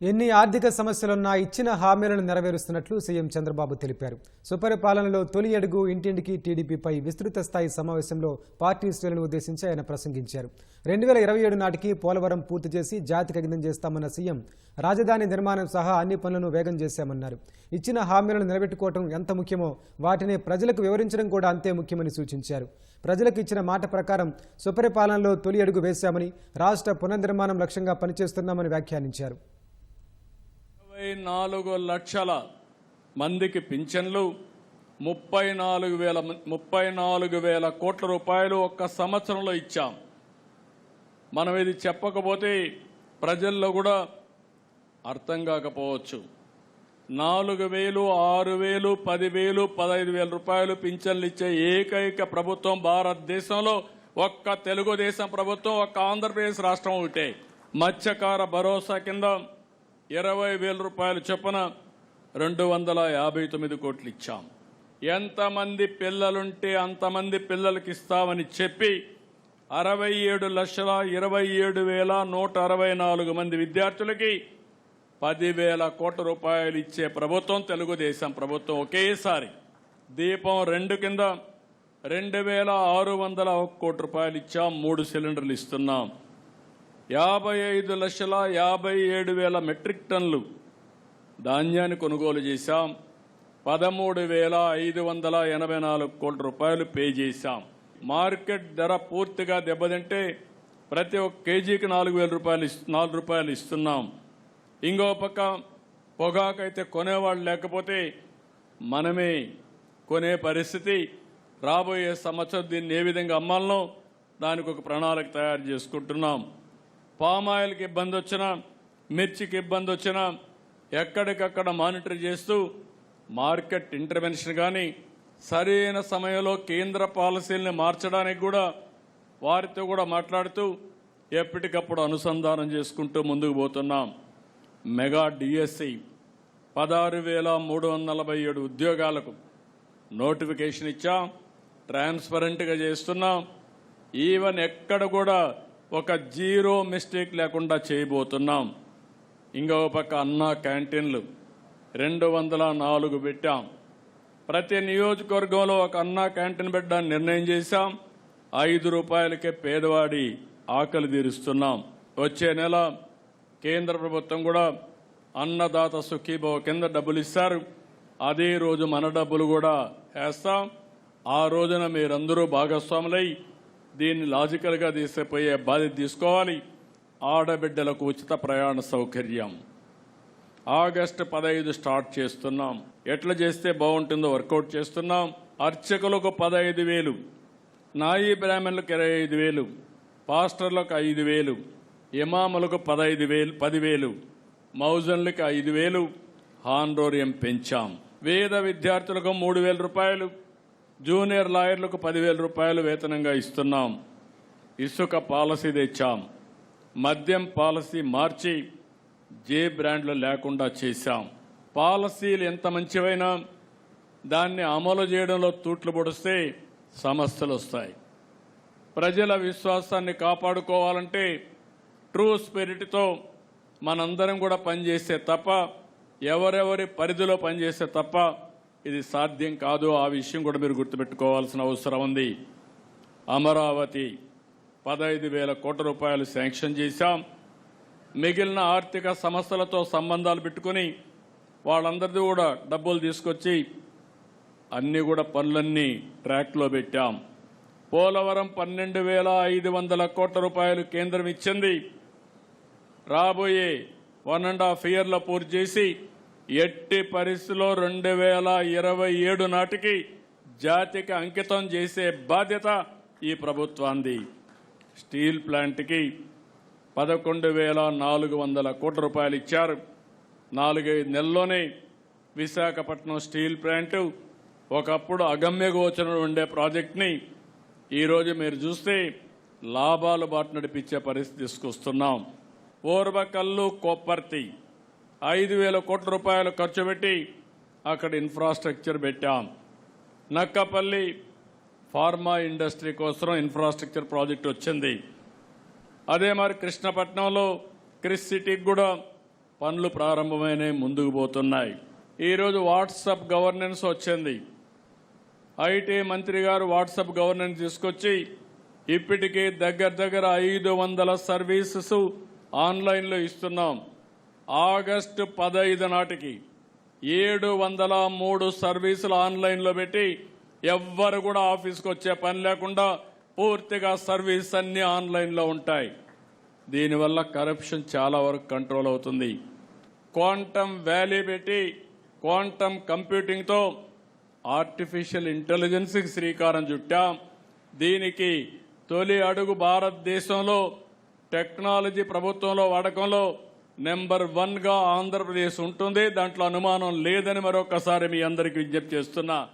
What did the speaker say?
ఎన్ని ఆర్థిక సమస్యలున్నా ఇచ్చిన హామీలను నెరవేరుస్తున్నట్లు సీఎం చంద్రబాబు తెలిపారు. సుపరిపాలనలో తొలి అడుగు ఇంటింటికి టీడీపీపై విస్తృత స్థాయి సమావేశంలో పార్టీ శ్రేణులను ఉద్దేశించి ఆయన ప్రసంగించారు. రెండు వేల ఇరవై ఏడు నాటికి పోలవరం పూర్తి చేసి జాతికి అంకితం చేస్తామన్న సీఎం రాజధాని నిర్మాణం సహా అన్ని పనులను వేగం చేశామన్నారు. ఇచ్చిన హామీలను నిలబెట్టుకోవడం ఎంత ముఖ్యమో వాటిని ప్రజలకు వివరించడం కూడా అంతే ముఖ్యమని సూచించారు. ప్రజలకు ఇచ్చిన మాట ప్రకారం సుపరిపాలనలో తొలి అడుగు వేశామని రాష్ట్ర పునర్నిర్మాణం లక్ష్యంగా పనిచేస్తున్నామని వ్యాఖ్యానించారు. నాలుగు లక్షల మందికి పింఛన్లు ముప్పై నాలుగు వేల ముప్పై నాలుగు వేల కోట్ల రూపాయలు ఒక్క సంవత్సరంలో ఇచ్చాం. మనం ఇది చెప్పకపోతే ప్రజల్లో కూడా అర్థం కాకపోవచ్చు. నాలుగు వేలు ఆరు వేలు పదివేలు పదహైదు వేల రూపాయలు పింఛన్లు ఇచ్చే ఏకైక ప్రభుత్వం భారతదేశంలో ఒక్క తెలుగుదేశం ప్రభుత్వం ఒక్క ఆంధ్రప్రదేశ్ రాష్ట్రం ఒకటే. మత్స్యకార భరోసా కింద ఇరవై వేల రూపాయలు చొప్పున రెండు వందల యాభై తొమ్మిది కోట్లు ఇచ్చాం. ఎంతమంది పిల్లలుంటే అంతమంది పిల్లలకి ఇస్తామని చెప్పి అరవై ఏడు లక్షల ఇరవై ఏడు వేల నూట అరవై నాలుగు మంది విద్యార్థులకి పదివేల కోట్ల రూపాయలు ఇచ్చే ప్రభుత్వం తెలుగుదేశం ప్రభుత్వం ఒకేసారి దీపం రెండు కింద రెండు వేల ఆరు వందల ఒక కోటి రూపాయలు ఇచ్చాం. మూడు సిలిండర్లు ఇస్తున్నాం. యాభై ఐదు లక్షల యాభై ఏడు వేల మెట్రిక్ టన్లు ధాన్యాన్ని కొనుగోలు చేశాం. పదమూడు వేల ఐదు వందల ఎనభై నాలుగు కోట్ల రూపాయలు పే చేశాం. మార్కెట్ ధర పూర్తిగా దెబ్బతింటే ప్రతి ఒక్క కేజీకి నాలుగు వేల రూపాయలు నాలుగు రూపాయలు ఇస్తున్నాం. ఇంకో పక్క పొగాకైతే కొనేవాళ్ళు లేకపోతే మనమే కొనే పరిస్థితి. రాబోయే సంవత్సరం దీన్ని ఏ విధంగా అమ్మాలనో దానికి ఒక ప్రణాళిక తయారు చేసుకుంటున్నాం. పామాయిల్కి ఇబ్బంది వచ్చినా మిర్చికి ఇబ్బంది వచ్చినా ఎక్కడికక్కడ మానిటర్ చేస్తూ మార్కెట్ ఇంటర్వెన్షన్ కానీ సరైన సమయంలో కేంద్ర పాలసీల్ని మార్చడానికి కూడా వారితో కూడా మాట్లాడుతూ ఎప్పటికప్పుడు అనుసంధానం చేసుకుంటూ ముందుకు పోతున్నాం. మెగా డిఎస్సి పదహారు వేల మూడు వందల నలభై ఏడు ఉద్యోగాలకు నోటిఫికేషన్ ఇచ్చాం ట్రాన్స్పరెంట్గా చేస్తున్నాం. ఈవెన్ ఎక్కడ కూడా ఒక జీరో మిస్టేక్ లేకుండా చేయబోతున్నాం. ఇంకో పక్క అన్నా క్యాంటీన్లు రెండు వందల నాలుగు పెట్టాం. ప్రతి నియోజకవర్గంలో ఒక అన్నా క్యాంటీన్ పెట్టడానికి నిర్ణయం చేశాం. ఐదు రూపాయలకే పేదవాడి ఆకలి తీరుస్తున్నాం. వచ్చే నెల కేంద్ర ప్రభుత్వం కూడా అన్నదాత సుఖీభవ కింద డబ్బులు ఇస్తారు. అదే రోజు మన డబ్బులు కూడా వేస్తాం. ఆ రోజున మీరందరూ భాగస్వాములై దీన్ని లాజికల్గా తీసుకుపోయే బాధ్యత తీసుకోవాలి. ఆడబిడ్డలకు ఉచిత ప్రయాణ సౌకర్యం. ఆగస్టు పదహైదు స్టార్ట్ చేస్తున్నాం. ఎట్లా చేస్తే బాగుంటుందో వర్కౌట్ చేస్తున్నాం. అర్చకులకు పదహైదు వేలు. నాయి బ్రాహ్మణులకు ఇరవై ఐదు వేలు. పాస్టర్లకు ఐదు వేలు. ఇమాములకు పదహైదు వేలు పదివేలు. మౌజన్లకు ఐదు వేలు. హాన్రోరియం పెంచాం. వేద విద్యార్థులకు మూడు వేల రూపాయలు. జూనియర్ లాయర్లకు పదివేల రూపాయలు వేతనంగా ఇస్తున్నాం. ఇసుక పాలసీ తెచ్చాం. మద్యం పాలసీ మార్చి జే బ్రాండ్లు లేకుండా చేశాం. పాలసీలు ఎంత మంచివైనా దాన్ని అమలు చేయడంలో తూట్లు పొడిస్తే సమస్యలు వస్తాయి. ప్రజల విశ్వాసాన్ని కాపాడుకోవాలంటే ట్రూ స్పిరిట్తో మనందరం కూడా పనిచేస్తే తప్ప ఎవరెవరి పరిధిలో పనిచేస్తే తప్ప ఇది సాధ్యం కాదు. ఆ విషయం కూడా మీరు గుర్తుపెట్టుకోవాల్సిన అవసరం ఉంది. అమరావతి పదహైదు వేల కోట్ల రూపాయలు శాంక్షన్ చేశాం. మిగిలిన ఆర్థిక సంస్థలతో సంబంధాలు పెట్టుకుని వాళ్ళందరిది కూడా డబ్బులు తీసుకొచ్చి అన్ని కూడా పనులన్నీ ట్రాక్లో పెట్టాం. పోలవరం పన్నెండు వేల ఐదు వందల కోట్ల రూపాయలు కేంద్రం ఇచ్చింది. రాబోయే వన్ అండ్ హాఫ్ ఇయర్లో పూర్తి చేసి ఎట్టి పరిస్థితిలో రెండు వేల ఇరవై ఏడు నాటికి జాతికి అంకితం చేసే బాధ్యత ఈ ప్రభుత్వాంది. స్టీల్ ప్లాంట్కి పదకొండు వేల నాలుగు వందల కోట్ల రూపాయలు ఇచ్చారు. నాలుగైదు నెలల్లోనే విశాఖపట్నం స్టీల్ ప్లాంట్ ఒకప్పుడు అగమ్యగోచరంలో ఉండే ప్రాజెక్ట్ని ఈరోజు మీరు చూస్తే లాభాలు బాటు నడిపించే పరిస్థితి తీసుకొస్తున్నాం. ఓర్వకల్లు కొప్పర్తి ఐదు వేల కోట్ల రూపాయలు ఖర్చు పెట్టి అక్కడ ఇన్ఫ్రాస్ట్రక్చర్ పెట్టాం. నక్కపల్లి ఫార్మా ఇండస్ట్రీ కోసం ఇన్ఫ్రాస్ట్రక్చర్ ప్రాజెక్ట్ వచ్చింది. అదే మరి కృష్ణపట్నంలో క్రిస్ సిటీకి కూడా పనులు ప్రారంభమైనవి ముందుకు పోతున్నాయి. ఈరోజు వాట్సాప్ గవర్నెన్స్ వచ్చింది. ఐటీ మంత్రి గారు వాట్సాప్ గవర్నెన్స్ తీసుకొచ్చి ఇప్పటికే దగ్గర దగ్గర ఐదు వందల సర్వీసెస్ ఆన్లైన్లో ఇస్తున్నాం. ఆగస్టు పదహైదు నాటికి ఏడు వందల మూడు సర్వీసులు ఆన్లైన్లో పెట్టి ఎవ్వరు కూడా ఆఫీస్కి వచ్చే పని లేకుండా పూర్తిగా సర్వీస్ అన్ని ఆన్లైన్లో ఉంటాయి. దీనివల్ల కరప్షన్ చాలా వరకు కంట్రోల్ అవుతుంది. క్వాంటమ్ వ్యాలీ పెట్టి క్వాంటమ్ కంప్యూటింగ్తో ఆర్టిఫిషియల్ ఇంటెలిజెన్స్కి శ్రీకారం చుట్టాం. దీనికి తొలి అడుగు భారతదేశంలో టెక్నాలజీ ప్రభుత్వంలో వాడకంలో నెంబర్ వన్గా ఆంధ్రప్రదేశ్ ఉంటుంది. దాంట్లో అనుమానం లేదని మరొకసారి మీ అందరికీ విజ్ఞప్తి చేస్తున్నా.